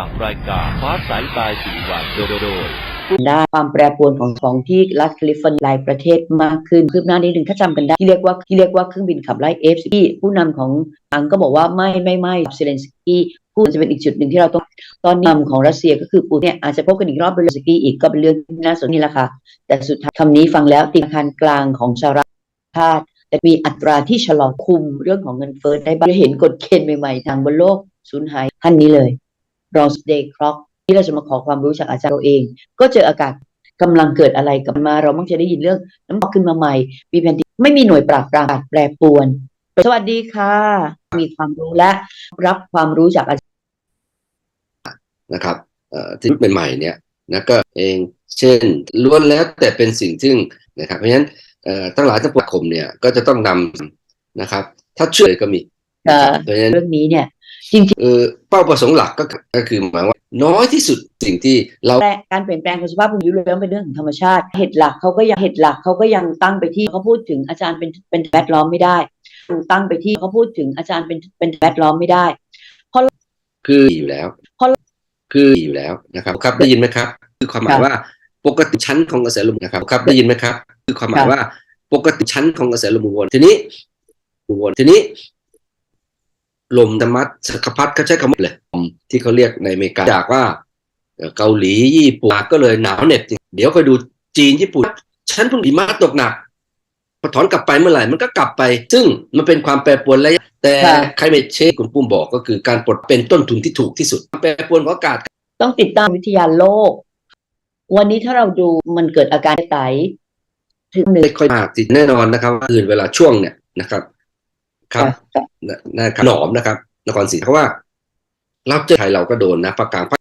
ากรายการฟ้าสายตายสีหวันโดโดยได้ความแปรปรวนของของที่รัฐแคลิฟอร์เนียหลายประเทศมากขึ้นคืบหน้านิดหนึ่งถ้าจำกันได้ที่เรียกว่าที่เรียกว่าเครื่องบินขับไล่เอฟที่ผู้นำของอังก็บอกว่าไม่ไม่ไม่เซเลนสกี้พูดจะเป็นอีกจุดหนึ่งที่เราต้องตอนนำของรัสเซียก็คือปูเนี่ยอาจจะพบกันอีกรอบเป็นเซเลนสกี้อีกก็เป็นเรื่องที่น่าสนใจนี่แหละค่ะแต่สุดท้ายคำนี้ฟังแล้วธนาคารกลางของสหรัฐชาติแต่มีอัตราที่ชะลอคุมเรื่องของเงินเฟ้อได้บ้างเห็นกฎเกณฑ์ใหม่ๆ ทางบนโลกสูญหายท่านนี้เลย รองเดย์คร็อกที่เราจะมาขอความรู้จากอาจารย์เราเอง ก็เจออากาศกำลังเกิดอะไรกับมา เรามักจะได้ยินเรื่องน้ำตกขึ้นมาใหม่ มีแผ่นดินไม่มีหน่วยปราบปรามแปรปรวน สวัสดีค่ะ มีความรู้และรับความรู้จากอาจารย์นะครับเอ่อที่ใหม่ๆเนี่ยนะก็เองเช่นล้วนแล้วแต่เป็นสิ่งซึ่งนะครับ เพราะฉะนั้นเอ่อทั้งหลายทั้งปวงคมเนี่ยก็จะต้องนำนะครับ ถ้าช่วยก็มีนะครับเพราะฉะนั้นเรื่องนี้เนี่ย จริงเออเป้าประสงค์หลักก็คือก็คือหมายว่า น้อยที่สุดสิ่งที่เราๆแต่การเปลี่ยนแปลงของสภาพภูมิอยู่แล้วเป็นเรื่องของธรรมชาติเหตุหลักเขาก็ยังเหตุหลักเขาก็ยังตั้งไปที่เขาพูดถึงอาจารย์เป็นเป็นแวดล้อมไม่ได้ตั้งไปที่เขาพูดถึงอาจารย์เป็นเป็นแวดล้อมไม่ได้คืออยู่แล้วเพราะคืออยู่แล้วนะครับครับได้ยินไหมครับ คือความหมายค่ะว่าปกติชั้นของกระแสลมนะครับครับได้ยินไหมครับ คือความหมายค่ะว่าปกติชั้นของกระแสลมวนทีนี้วนทีนี้ ลมธรรมัดสักพัดเขาใช้คำว่าเลยลมที่เขาเรียกในอเมริกาจากว่าเอ่อเกาหลีญี่ปุ่นก็เลยหนาวเหน็บจริงเดี๋ยวก็ดูจีนญี่ปุ่นฉันเพิ่งหิมะตกหนักพอถอนกลับไปเมื่อไหร่มันก็กลับไป ซึ่งมันเป็นความแปรปรวนระยะแต่ค่ะใครไม่เชคคุณปุ้มบอกก็คือการปลดเป็นต้นทุนที่ถูกที่สุดความแปรปรวนของอากาศ ต้องติดตามวิทยาโลก วันนี้ถ้าเราดูมันเกิดอาการไตถึงหนึ่งไม่ค่อยมากสิแน่นอนนะครับว่าอื่นเวลาช่วงเนี่ยนะครับ ครับค่ะ นะนะครับหนอมนะครับนครศรีเพราะว่าเราเจอไทยเราก็โดนนะประกลางภาค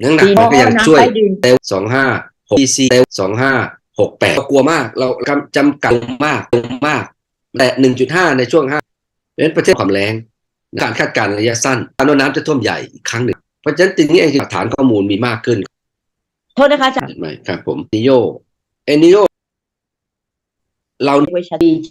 หนังหนักดีมันก็ยังน้ำช่วยใต้ดินเตลสองห้าหกซีเตลสองห้าหกแปดกลัวมาก เราจำกัดลงมากลงมาก แต่หนึ่งจุดห้าในช่วงห้าเพราะฉะนั้นประเทศความแรงการคาดการณ์ระยะสั้นการว่าน้ำจะท่วมใหญ่อีกครั้งหนึ่งเพราะฉะนั้นทีนี้เองคือฐานข้อมูลมีมากขึ้น โทษนะคะอาจารย์เห็นไหมครับผมนิโยเอนิโยเราไว้ชัดดี